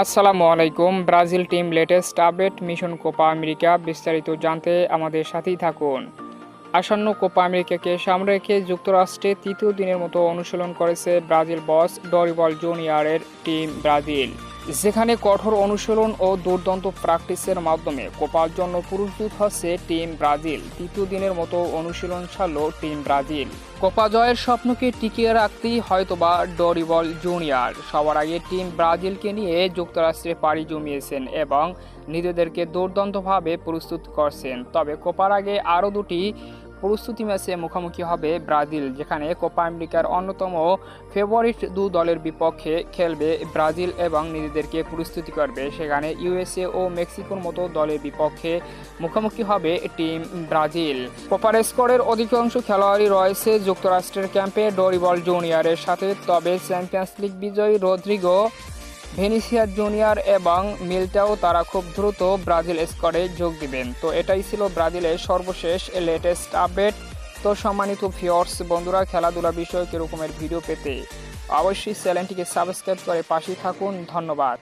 আসসালামু আলাইকুম। Brazil team latest update, mission Copa America বিস্তারিত জানতে আমাদের সাথেই থাকুন। আসন্ন কোপা আমেরিকাকে সামনে রেখে যুক্তরাষ্ট্রে তৃতীয় দিনের মতো অনুশীলন করেছে ব্রাজিল বস ডরিবল জুনিয়রের টিম ব্রাজিল। যেখানে কঠোর অনুশীলন ও দুর্দান্ত প্র্যাকটিসের মাধ্যমে কোপার জন্য প্রস্তুত হচ্ছে টিম ব্রাজিল। তৃতীয় দিনের মতো অনুশীলন ছাড়ল টিম ব্রাজিল। কোপা জয়ের স্বপ্নকে টিকিয়ে রাখতেই হয়তোবা ডরিবল জুনিয়র। সবার আগে টিম ব্রাজিলকে নিয়ে যুক্তরাষ্ট্রে পাড়ি জমিয়েছেন এবং নিজেদেরকে দুর্দান্তভাবে প্রস্তুত করছেন। তবে কোপার আগে আরও দুটি প্রস্তুতি ম্যাচে মুখোমুখি হবে ব্রাজিল, যেখানে কোপা আমেরিকার অন্যতম ফেভারিট দু দলের বিপক্ষে খেলবে ব্রাজিল এবং নিজেদেরকে প্রস্তুতি করবে। সেখানে ইউএসএ ও মেক্সিকোর মতো দলের বিপক্ষে মুখোমুখি হবে টিম ব্রাজিল। কোপার স্কোরের অধিকাংশ খেলোয়াড়ই রয়েছে যুক্তরাষ্ট্রের ক্যাম্পে ডরিবল জুনিয়রের সাথে, তবে চ্যাম্পিয়ন্স লিগ বিজয়ী রদ্রিগো ভেনিসিয়ার জুনিয়র এবং মিলটাও তারা খুব দ্রুত ব্রাজিল স্কোয়াডে যোগ দিবেন। তো এটাই ছিল ব্রাজিলের সর্বশেষ লেটেস্ট আপডেট তো সম্মানিত ভিওর্স বন্ধুরা, খেলাধুলা বিষয়ক এরকমের ভিডিও পেতে অবশ্যই চ্যানেলটিকে সাবস্ক্রাইব করে পাশে থাকুন। ধন্যবাদ।